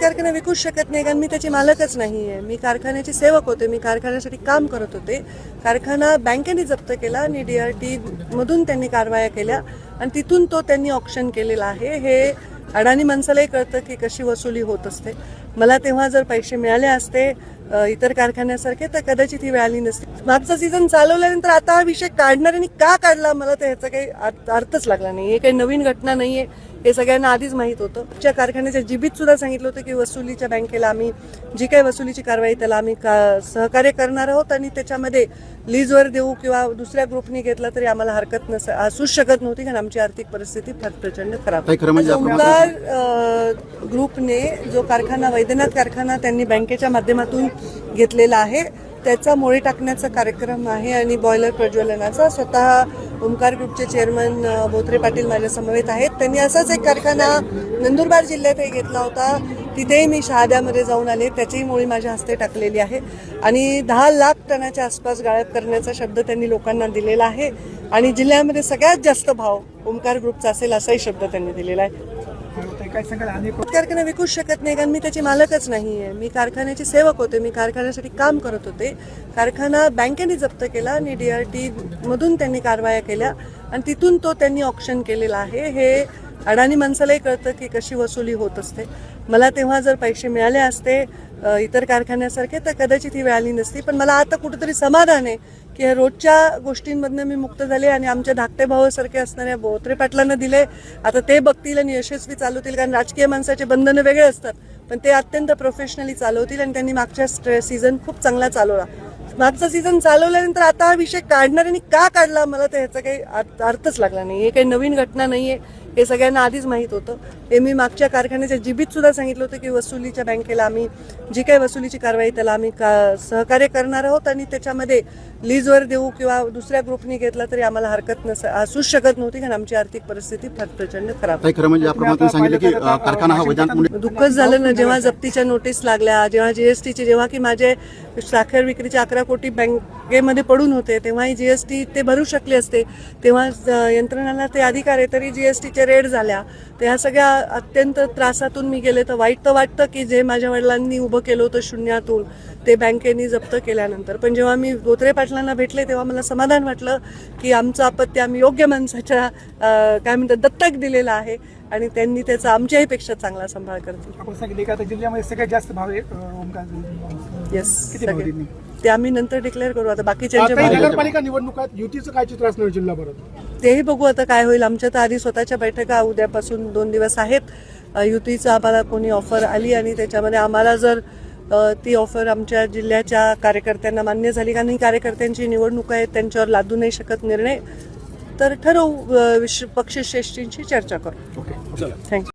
कारखाना विकूच शकत नाही कारण मी त्याची मालकच नाही आहे मी कारखान्याची सेवक होते मी कारखान्यासाठी काम करत होते. कारखाना बँकेने जप्त केला आणि डीआरटी मधून त्यांनी कारवाया केल्या आणि तिथून तो त्यांनी ऑप्शन केलेला आहे. हे अडाणी माणसालाही कळतं की कशी वसुली होत असते. मला तेव्हा जर पैसे मिळाले असते इतर कारखान्यासारखे तर कदाचित ही वेळ आली नसती. मागचा सीझन चालवल्यानंतर आता हा विषय काढणाऱ्यांनी का काढला मला तर ह्याचा काही अर्थ- अर्थच लागला नाही हे काही नवीन घटना नाहीये. हे सगळ्यांना आधीच माहीत होतं. आमच्या कारखान्याच्या जिबीत सुद्धा सांगितलं होतं की वसुलीच्या बँकेला आम्ही जी काही वसुलीची कारवाई त्याला आम्ही का सहकार्य करणार आहोत आणि त्याच्यामध्ये लीजवर देऊ किंवा दुसऱ्या ग्रुपने घेतला तरी आम्हाला हरकत नस असूच शकत नव्हती कारण आमची आर्थिक परिस्थिती फार प्रचंड खराब म्हणजे ओंकार अ, ग्रुपने जो कारखाना वैद्यनाथ कारखाना त्यांनी बँकेच्या माध्यमातून घेतलेला आहे. त्याचा मोळी टाकण्याचा कार्यक्रम आहे आणि बॉयलर प्रज्वलनाचा. स्वतः ओंकार ग्रुपचे चेअरमन बोथरे बोत्रे पाटील माझ्या समवेत आहेत. त्यांनी असाच एक कारखाना नंदुरबार जिल्ह्यातही घेतला होता. तिथेही मी शहाद्यामध्ये जाऊन आले. त्याचीही मोळी माझ्या हस्ते टाकलेली आहे. आणि दहा लाख टनाच्या आसपास गाळप करण्याचा शब्द त्यांनी लोकांना दिलेला आहे. आणि जिल्ह्यामध्ये सगळ्यात जास्त भाव ओंकार ग्रुपचा असेल असाही शब्द त्यांनी दिलेला आहे. काय सांगाल? कारखाना विकूच शकत नाही कारण मी त्याची मालकच नाही आहे मी कारखान्याची सेवक होते मी कारखान्यासाठी काम करत होते. कारखाना बँकेने जप्त केला आणि डीआरटी मधून त्यांनी कारवाया केल्या आणि तिथून तो त्यांनी ऑप्शन केलेला आहे. हे अडाणी माणसालाही कळतं की कशी वसुली होत असते. मला तेव्हा जर पैसे मिळाले असते इतर कारखान्यासारखे तर कदाचित ही वेळ आली नसती. पण मला आता कुठेतरी समाधान आहे की ह्या रोजच्या गोष्टींमधनं मी मुक्त झाले आणि आमच्या धाकटे भावासारखे असणाऱ्या बोत्रे पाटलांना दिले. आता ते बघतील आणि यशस्वी चालवतील कारण राजकीय माणसाचे बंधनं वेगळे असतात. पण ते अत्यंत प्रोफेशनली चालवतील आणि त्यांनी मागच्या सीझन खूप चांगला चालवला. मागचा सीझन चालवल्यानंतर आता हा विषय काढणाऱ्यांनी का काढला मला तर ह्याचा काही अर्थच लागला नाही हे काही नवीन घटना नाही आहे हे सगळ्यांना आधीच माहीत होतं. हे मी मागच्या कारखान्याच्या जिबीत सुद्धा सांगितलं होतं की वसुलीच्या बँकेला आम्ही जी काही वसुलीची कारवाई त्याला आम्ही का सहकार्य करणार आहोत आणि त्याच्यामध्ये लीजवर देऊ किंवा दुसऱ्या ग्रुपने घेतला तरी आम्हाला हरकत नस असूच शकत नव्हती कारण आमची आर्थिक परिस्थिती फार प्रचंड खराब खरं म्हणजे सांगितलं की कारखाना हा मूल्य दुःखच झालं ना जेव्हा जप्तीच्या नोटीस लागल्या जेव्हा जीएसटीचे जेव्हा की माझे साखर विक्रीचे अकरा कोटी बँकेमध्ये पडून होते तेव्हाही जीएसटी ते भरू शकले असते. तेव्हा यंत्रणाला ते अधिकार आहे तरी जीएसटीचे रेड झाल्या. तर ह्या सगळ्या अत्यंत त्रासातून मी गेले. तर वाईट तर वाटतं की जे माझ्या वडिलांनी उभं केलं होतं शून्यातून ते बँकेने जप्त केल्यानंतर. पण जेव्हा मी धोत्रे पाटलांना भेटले तेव्हा मला समाधान वाटलं की आमचं अपत्य आम्ही योग्य माणसाच्या काय म्हणतात दत्तक दिलेलं आहे आणि त्यांनी त्याचा आमच्याही पेक्षा चांगला सांभाळ करतील. आपण सांगितले की आता जिल्ह्यामध्ये सगळ्यात जास्त भाव येस? ते आम्ही नंतर डिक्लेअर करू. आता भाव- नगरपालिका निवडणुकात युतीचं काय चित्र असणार जिल्हाभरात? तेही बघू आता काय होईल. आमच्या तर आधी स्वतःच्या बैठका उद्यापासून दोन दिवस आहेत. युतीचं आम्हाला कोणी ऑफर आली आणि त्याच्यामध्ये आम्हाला जर ती ऑफर आमच्या जिल्ह्याच्या कार्यकर्त्यांना मान्य झाली कारण ही कार्यकर्त्यांची निवडणूक आहे त्यांच्यावर लादू नाही शकत निर्णय. तर ठरवू पक्षश्रेष्ठींशी चर्चा करू. ओके. चला थँक्यू